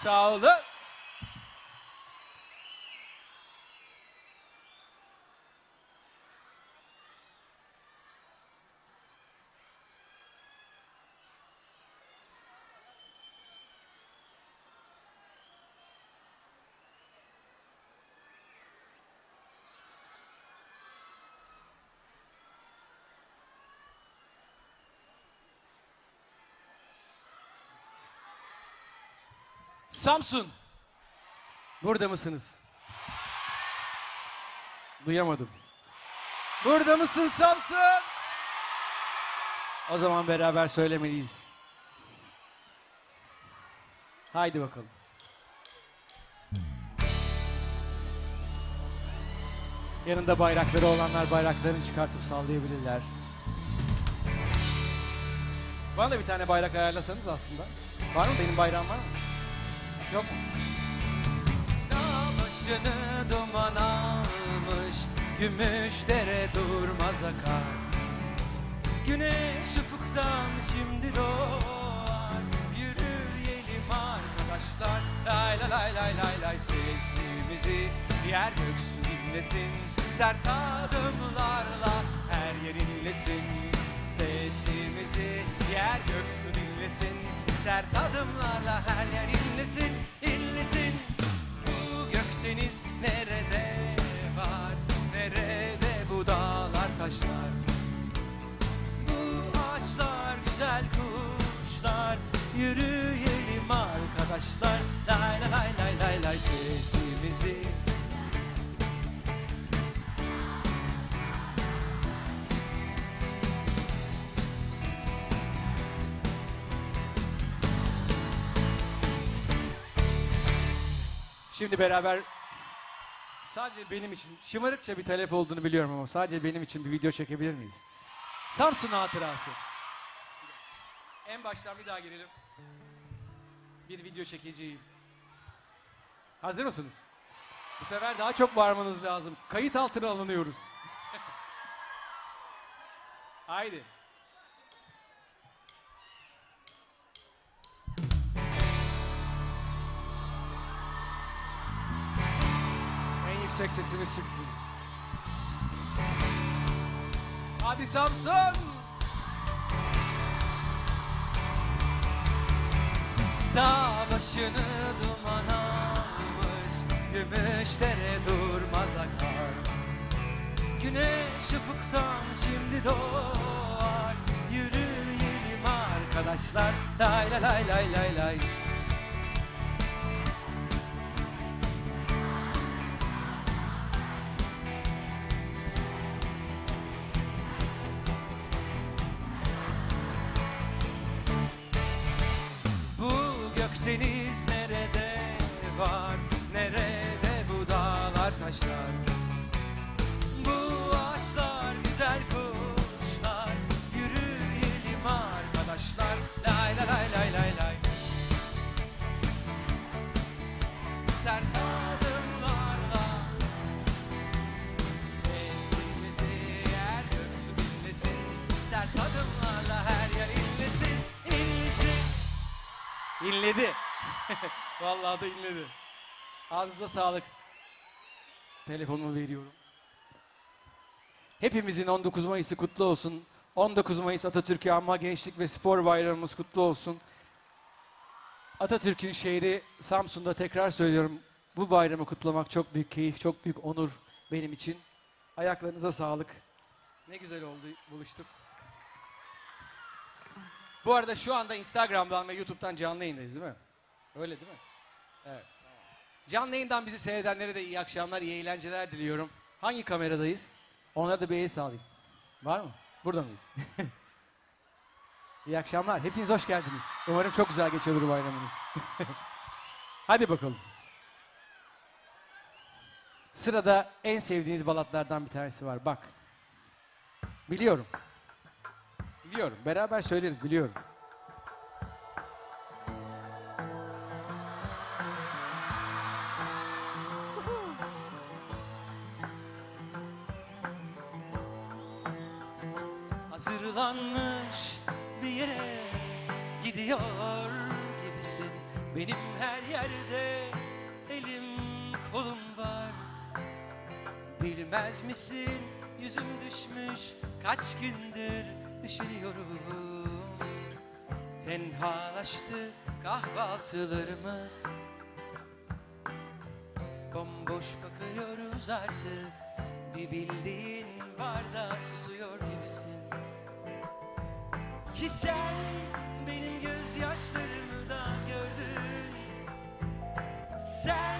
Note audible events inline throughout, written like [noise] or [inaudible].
Çok sağ olun. Samsun. Burada mısınız? Duyamadım. Burada mısın Samsun? O zaman beraber söylemeliyiz. Haydi bakalım. Yanında bayrakları olanlar bayraklarını çıkartıp sallayabilirler. Bana da bir tane bayrak ayarlasanız aslında. Var mı? Benim bayrağım var mı? Yok mu? Dağ başını duman almış Gümüş dere durmaz akar. Güneş ufuktan şimdi doğar Yürüyelim arkadaşlar. Lay lay lay lay lay lay Sesimizi yer göksü dinlesin Sert adımlarla her yer inlesin Sesimizi yer göksü dinlesin Sert adımlarla her yer inlesin, inlesin Bu gökdeniz nerede var, nerede bu dağlar taşlar Bu ağaçlar güzel kuşlar Yürüyelim arkadaşlar Lay lay lay lay lay lay Şimdi beraber sadece benim için şımarıkça bir talep olduğunu biliyorum ama sadece benim için bir video çekebilir miyiz? Samsun hatırası. En baştan bir daha girelim. Bir video çekeceğim. Hazır mısınız? Bu sefer daha çok bağırmanız lazım. Kayıt altına alınıyoruz. [laughs] Haydi. Yüksek sesimiz çıksın. Hadi Samsun! Dağ başını duman almış Gümüş dere durmaz akar Güneş ufuktan şimdi doğar Yürüyelim arkadaşlar Lay lay lay lay lay lay İnledi. [laughs] Vallahi da inledi. Ağzınıza sağlık. Telefonumu veriyorum. Hepimizin 19 Mayıs'ı kutlu olsun. 19 Mayıs Atatürk'ü Anma Gençlik ve Spor Bayramımız kutlu olsun. Atatürk'ün şehri Samsun'da tekrar söylüyorum. Bu bayramı kutlamak çok büyük keyif, çok büyük onur benim için. Ayaklarınıza sağlık. Ne güzel oldu buluştuk. Bu arada şu anda Instagram'dan ve YouTube'dan canlı yayındayız değil mi? Öyle değil mi? Evet. Canlı yayından bizi seyredenlere de iyi akşamlar, iyi eğlenceler diliyorum. Hangi kameradayız? Onlara da bir el sağlayayım. Var mı? Burada mıyız? [laughs] iyi akşamlar. Hepiniz hoş geldiniz. Umarım çok güzel geçiyordur bayramınız. [laughs] Hadi bakalım. Sırada en sevdiğiniz balatlardan bir tanesi var. Bak. Biliyorum. Biliyorum. Beraber söyleriz biliyorum. Hazırlanmış bir yere gidiyor gibisin Benim her yerde elim kolum var Bilmez misin yüzüm düşmüş kaç gündür düşünüyorum Tenhalaştı kahvaltılarımız. Bomboş bakıyoruz artık. Bir bildiğin var da susuyor gibisin. Ki sen benim gözyaşlarımı da gördün. Sen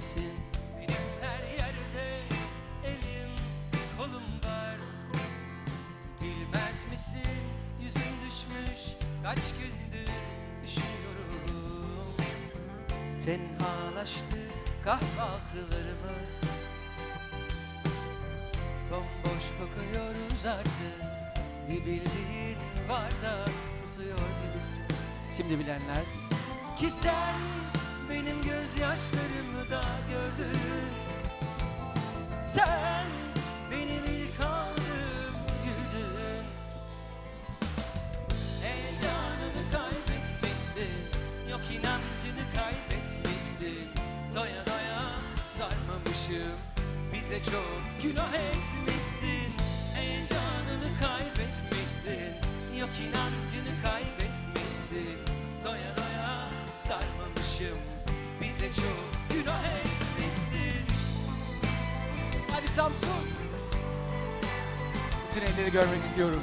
gibisin Benim her yerde elim kolum var. Bilmez misin? Yüzüm düşmüş kaç gündür düşünüyorum Tenhalaştı kahvaltılarımız. Bomboş bakıyoruz artık. Bir bildiğin var da susuyor gibisin. Şimdi bilenler Ki sen benim gözyaşlarımı sarmamışım Bize çok günah etmişsin. Heyecanını kaybetmişsin. Yok inancını kaybetmişsin. Doya doya sarmamışım. Bize çok günah etmişsin. Hadi Samsun. Bütün elleri görmek istiyorum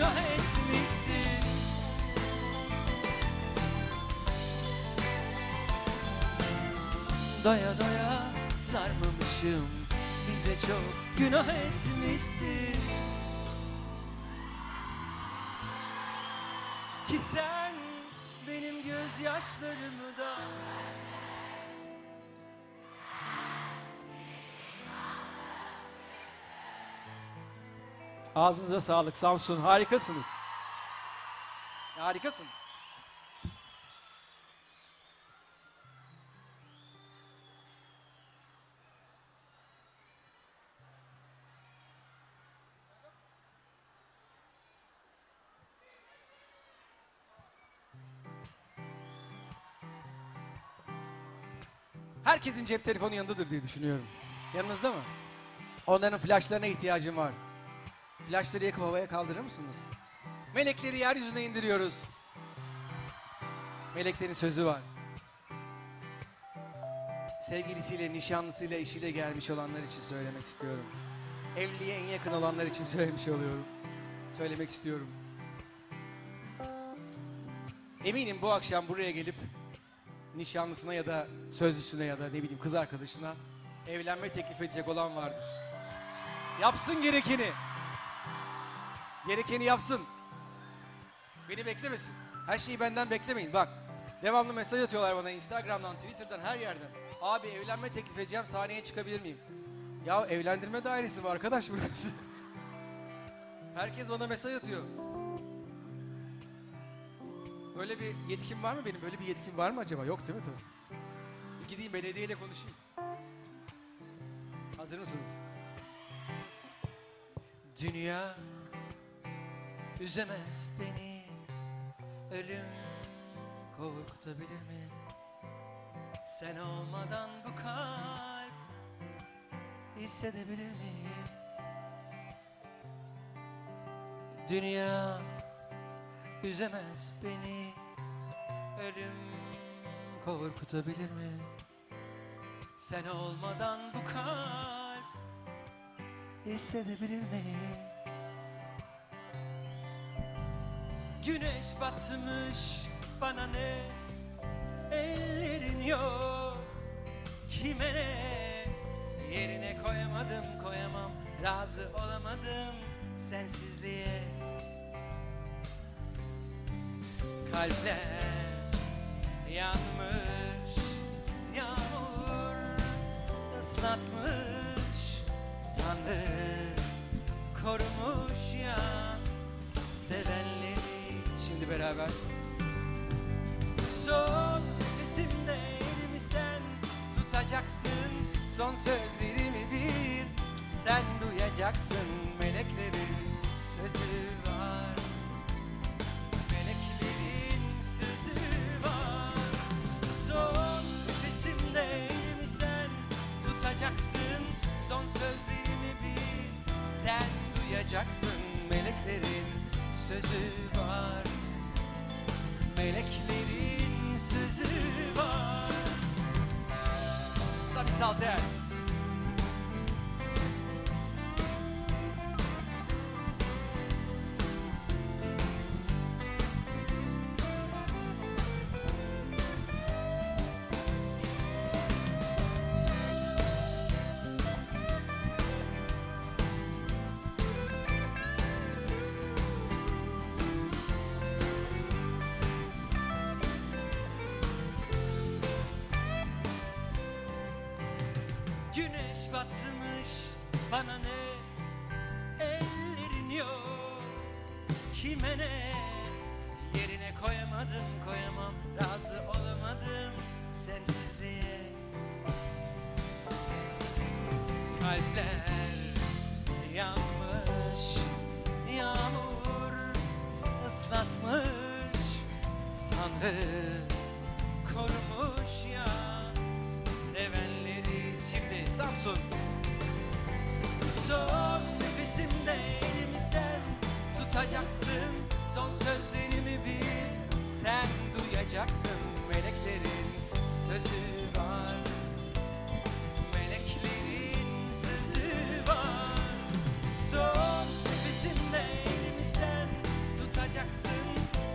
günah etmişsin. Doya doya sarmamışım Bize çok günah etmişsin. Ki sen benim gözyaşlarımı da Ağzınıza sağlık Samsun. Harikasınız. Harikasın. Herkesin cep telefonu yanındadır diye düşünüyorum. Yanınızda mı? Onların flaşlarına ihtiyacım var. Flaşları yakıp havaya kaldırır mısınız? Melekleri yeryüzüne indiriyoruz. Meleklerin sözü var. Sevgilisiyle, nişanlısıyla, eşiyle gelmiş olanlar için söylemek istiyorum. Evliliğe en yakın olanlar için [laughs] söylemiş oluyorum. Söylemek istiyorum. Eminim bu akşam buraya gelip nişanlısına ya da sözlüsüne ya da ne bileyim kız arkadaşına evlenme teklif edecek olan vardır. Yapsın gerekeni. Gerekeni yapsın. Beni beklemesin. Her şeyi benden beklemeyin. Bak devamlı mesaj atıyorlar bana Instagram'dan, Twitter'dan her yerden. Abi evlenme teklif edeceğim sahneye çıkabilir miyim? Ya evlendirme dairesi var arkadaş burası. [laughs] Herkes bana mesaj atıyor. Böyle bir yetkim var mı benim? Böyle bir yetkim var mı acaba? Yok değil mi tabii? Bir gideyim belediyeyle konuşayım. Hazır mısınız? Dünya üzemez beni Ölüm korkutabilir mi? Sen olmadan bu kalp hissedebilir mi? Dünya üzemez beni Ölüm korkutabilir mi? Sen olmadan bu kalp hissedebilir mi? Güneş batmış bana ne? Ellerin yok. Kime ne? Yerine koyamadım koyamam. Razı olamadım sensizliğe. Kalpler yanmış Yağmur ıslatmış. Tanrı korumuş ya sevenleri Şimdi beraber? Son nefesimde elimi sen tutacaksın. Son sözlerimi bir sen duyacaksın. Meleklerin sözü var. Meleklerin sözü var. Son nefesimde elimi sen tutacaksın. Son sözlerimi bir sen duyacaksın. Meleklerin sözü var Meleklerin sözü var. Sami Salter Yerine koyamadım koyamam Razı olamadım sensizliğe. Kalpler yanmış Yağmur ıslatmış Tanrı korumuş ya sevenleri Şimdi Samsun. Son nefesimde elimi sen tutacaksın Son sözlerimi bir sen duyacaksın Meleklerin sözü var. Meleklerin sözü var. Son nefesimde elimi sen tutacaksın.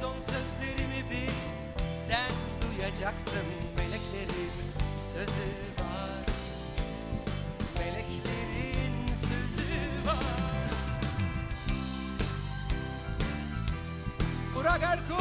Son sözlerimi bir sen duyacaksın Meleklerin sözü var Erkul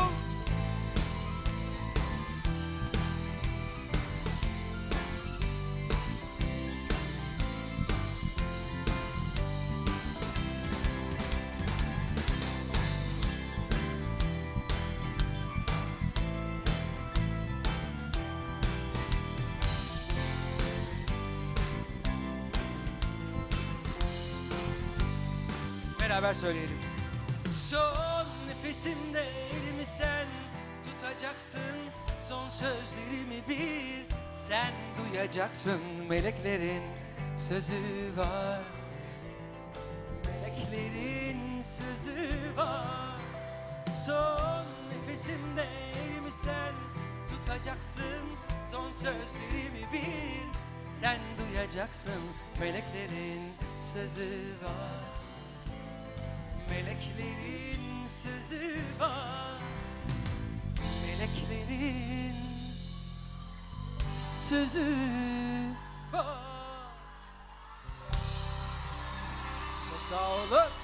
Beraber söyleyelim. Sözlerimi bir sen duyacaksın. Meleklerin sözü var. Meleklerin sözü var. Son nefesimde elimi sen tutacaksın. Son sözlerimi bir sen duyacaksın. Meleklerin sözü var. Meleklerin sözü var Meleklerin sözü Çok sağ olun.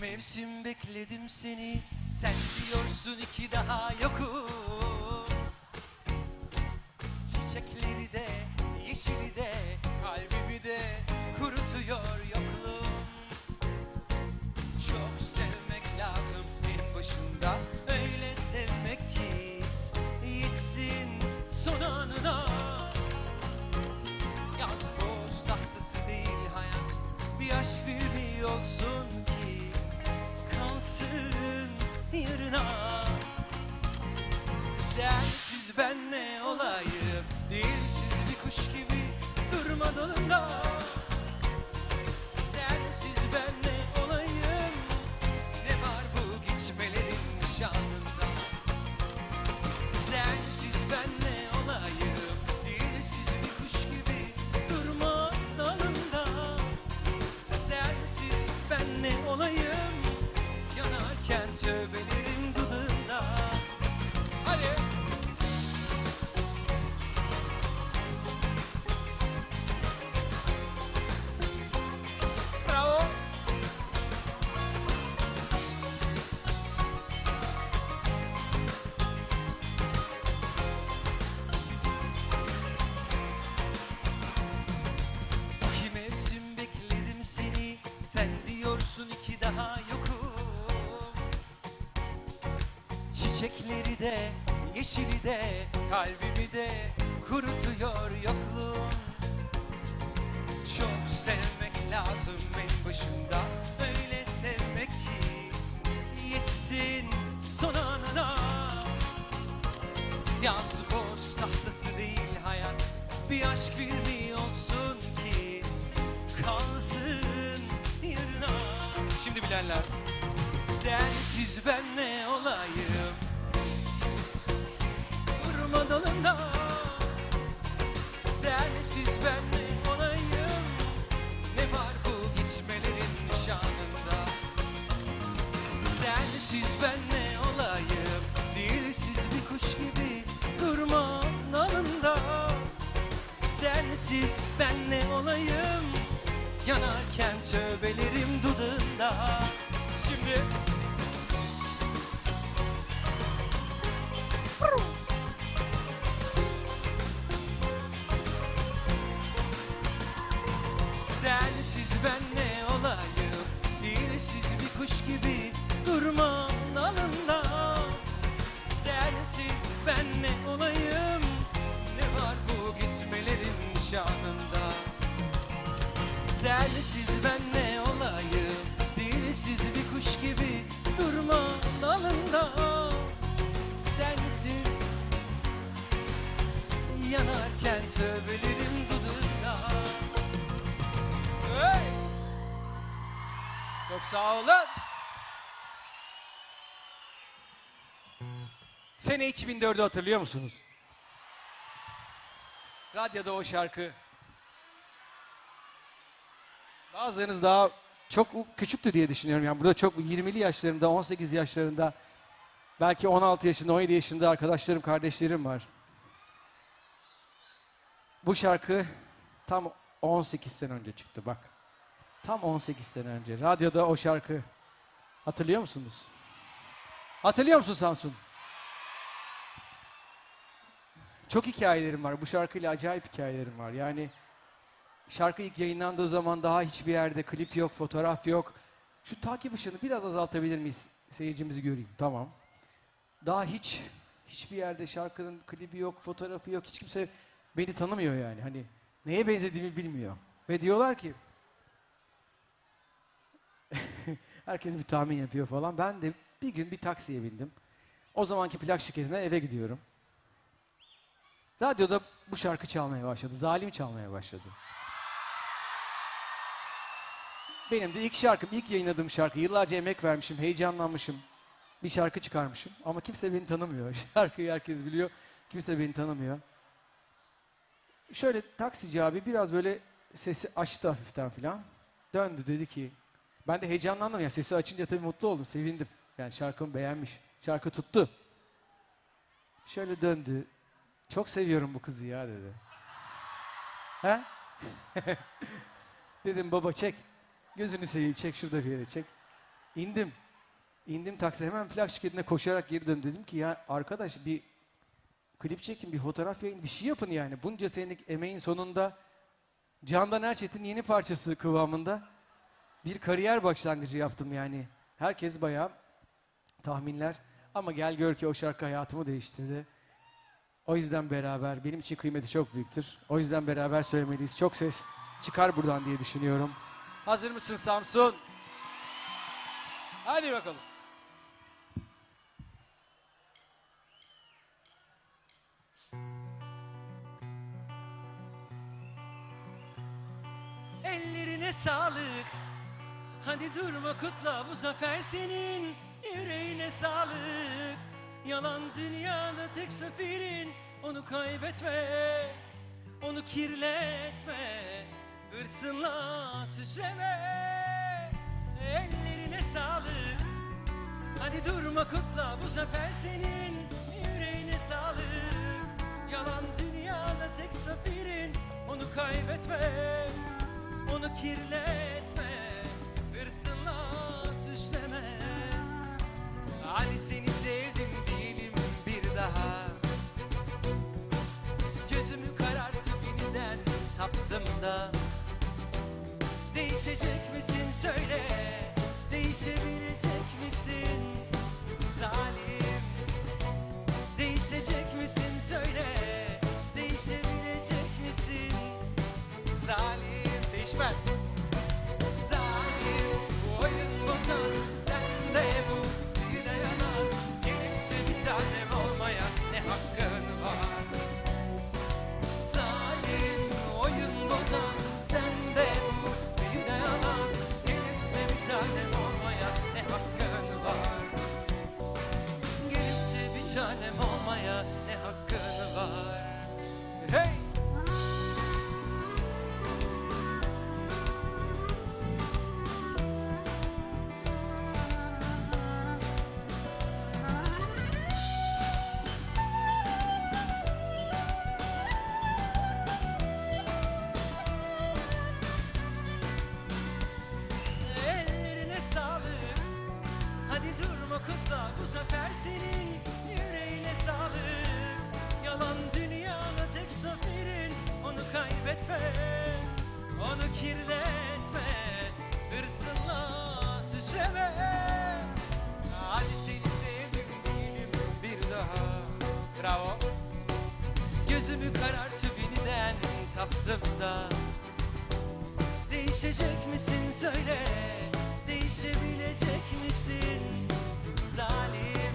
Mevsim bekledim seni. Sen diyorsun iki daha yokum. Çiçekleri de yeşili de Kalbimi de kurutuyor yarına Sensiz ben ne olayım? Dilsiz bir kuş gibi durma dalında Çiçekleri de yeşili de Kalbimi de kurutuyor yokluğun Çok sevmek lazım en başında Öyle sevmek ki Yetsin son anına. Yaz boz tahtası değil hayat Bir aşk filmi olsun ki Kalsın yarına. Şimdi bilenler. Sensiz ben ne olayım Durma gibi durma dalında Sensiz yanarken tövbelerim dudağında Hey! Çok sağ olun. Sene 2004'ü hatırlıyor musunuz? Radyoda o şarkı. Bazılarınız daha çok küçüktü diye düşünüyorum. Yani burada çok 20'li yaşlarında, 18 yaşlarında, belki 16 yaşında, 17 yaşında arkadaşlarım, kardeşlerim var. Bu şarkı tam 18 sene önce çıktı bak. Tam 18 sene önce. Radyoda o şarkı. Hatırlıyor musunuz? Hatırlıyor musun Samsun? Çok hikayelerim var. Bu şarkıyla acayip hikayelerim var. Yani şarkı ilk yayınlandığı zaman daha hiçbir yerde klip yok, fotoğraf yok. Şu takip ışığını biraz azaltabilir miyiz? Seyircimizi göreyim. Tamam. Daha hiç hiçbir yerde şarkının klibi yok, fotoğrafı yok. Hiç kimse beni tanımıyor yani. Hani neye benzediğimi bilmiyor. Ve diyorlar ki [laughs] herkes bir tahmin yapıyor falan. Ben de bir gün bir taksiye bindim. O zamanki plak şirketine eve gidiyorum. Radyoda bu şarkı çalmaya başladı. Zalim çalmaya başladı. Benim de ilk şarkım, ilk yayınladığım şarkı. Yıllarca emek vermişim, heyecanlanmışım. Bir şarkı çıkarmışım. Ama kimse beni tanımıyor. [laughs] Şarkıyı herkes biliyor. Kimse beni tanımıyor. Şöyle taksici abi biraz böyle sesi açtı hafiften filan. Döndü dedi ki, ben de heyecanlandım ya sesi açınca tabii mutlu oldum, sevindim. Yani şarkımı beğenmiş. Şarkı tuttu. Şöyle döndü. Çok seviyorum bu kızı ya dedi. He? [laughs] Dedim baba çek. Gözünü seveyim çek şurada bir yere çek. İndim. İndim taksi hemen plak şirketine koşarak geri döndüm. Dedim ki ya arkadaş bir klip çekin, bir fotoğraf yayın, bir şey yapın yani. Bunca senelik emeğin sonunda Candan Erçetin yeni parçası kıvamında bir kariyer başlangıcı yaptım yani. Herkes bayağı tahminler. Ama gel gör ki o şarkı hayatımı değiştirdi. O yüzden beraber, benim için kıymeti çok büyüktür. O yüzden beraber söylemeliyiz. Çok ses çıkar buradan diye düşünüyorum. Hazır mısın Samsun? Hadi bakalım. Ellerine sağlık. Hadi durma kutla bu zafer senin. Yüreğine sağlık. Yalan dünyada tek zaferin Onu kaybetme. Onu kirletme Hırsınla süsleme Ellerine sağlık. Hadi durma kutla bu zafer senin Yüreğine sağlık. Yalan dünyada tek zaferin Onu kaybetme Onu kirletme Değişecek misin? Söyle. Değişebilecek de bir Gözümü karartıp yeniden taptım da. Değişecek misin söyle Değişebilecek misin zalim?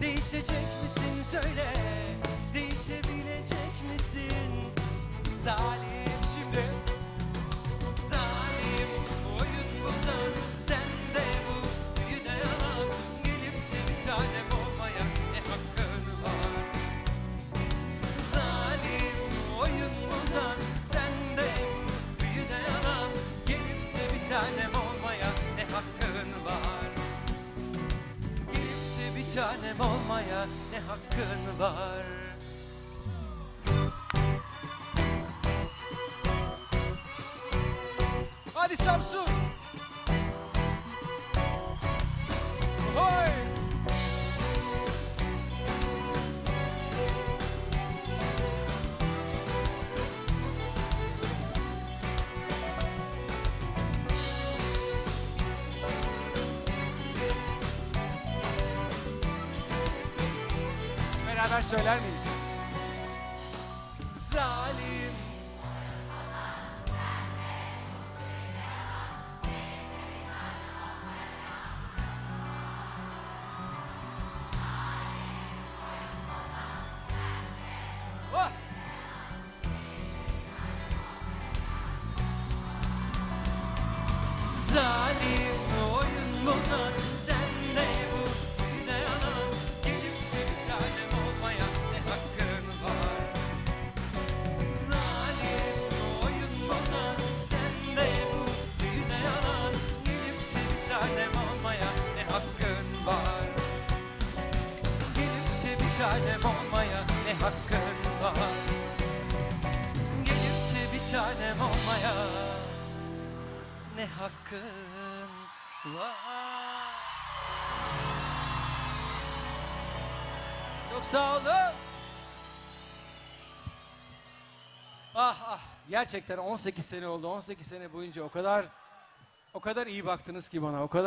Değişecek misin söyle Değişebilecek misin zalim? Şimdi Tanem olmaya ne hakkın var Hadi Samsun. Tanem olmaya ne hakkın var? Gelip de bir tanem olmaya ne hakkın Çok sağ olun. Ah ah gerçekten 18 sene oldu. 18 sene boyunca o kadar o kadar iyi baktınız ki bana. O kadar